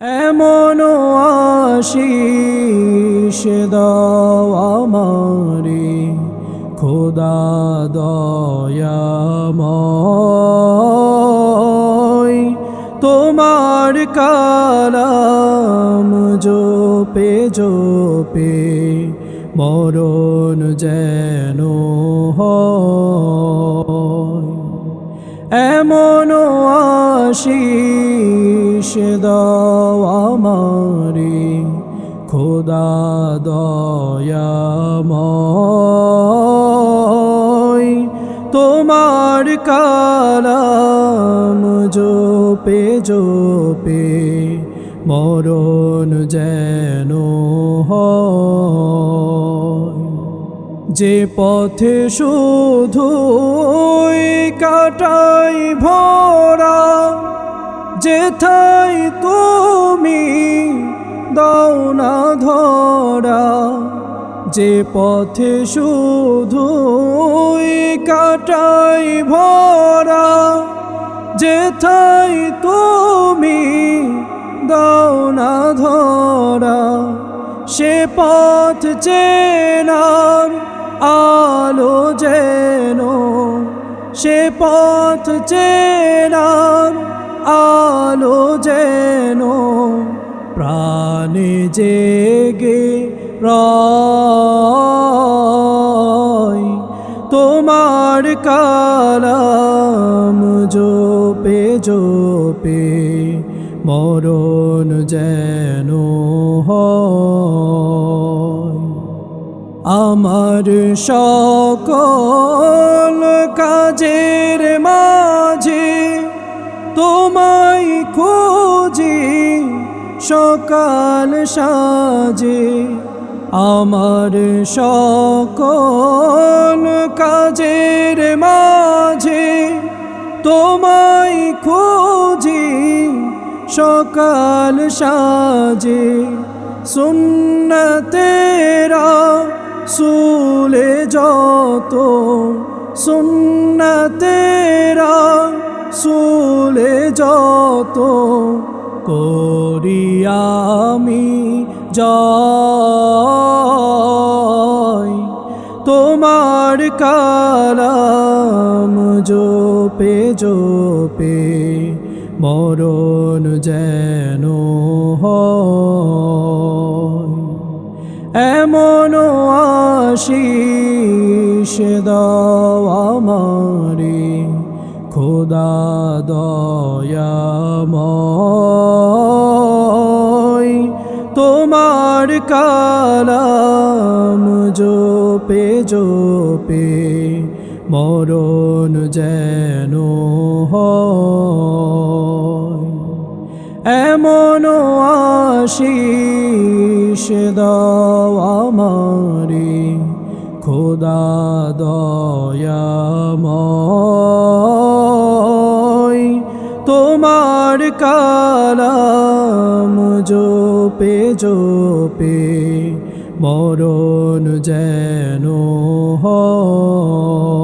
এমন আশিস দাও আমারে খোদা দয়াময়। তোমার কালাম জোপে জোপে মরণ যেন এমন আশিস দাও আমারে, খোদা দয়াময়। তোমার কালাম জোপে জোপে, মরণ যেন যে পথে শুধু কাটাই ভরা যেথায় তুমি দাও না ধরা, যে পথে শুধু কাটাই ভরা, যেথায় তুমি দাও না ধরা, সে পথ চেনার আলো যেন, সে পথ চেনার আলো যেন প্রাণে জেগে রয়। তোমার কালাম জোপে জোপে মরণ যেন আমার সকল কাজের মাঝে তোমায় খুঁজি, সকাল সাজে আমার সকল কাজের মাঝে তোমায় খুঁজি, সকাল সাজে সুন্নতেরা সুলে যত সুন্নতেরা সুলে যত করি আমি জয়। তোমার কালাম জোপে জোপে মরণ যেন এমন আশিস দাও আমারে খোদা দয়াময় তোমার কালাম জোপে জোপে মরণ যেন এমন আশিস দাও আমারে খোদা দয়াময়। তোমার কালাম জোপে জোপে মরণ যেন হয়।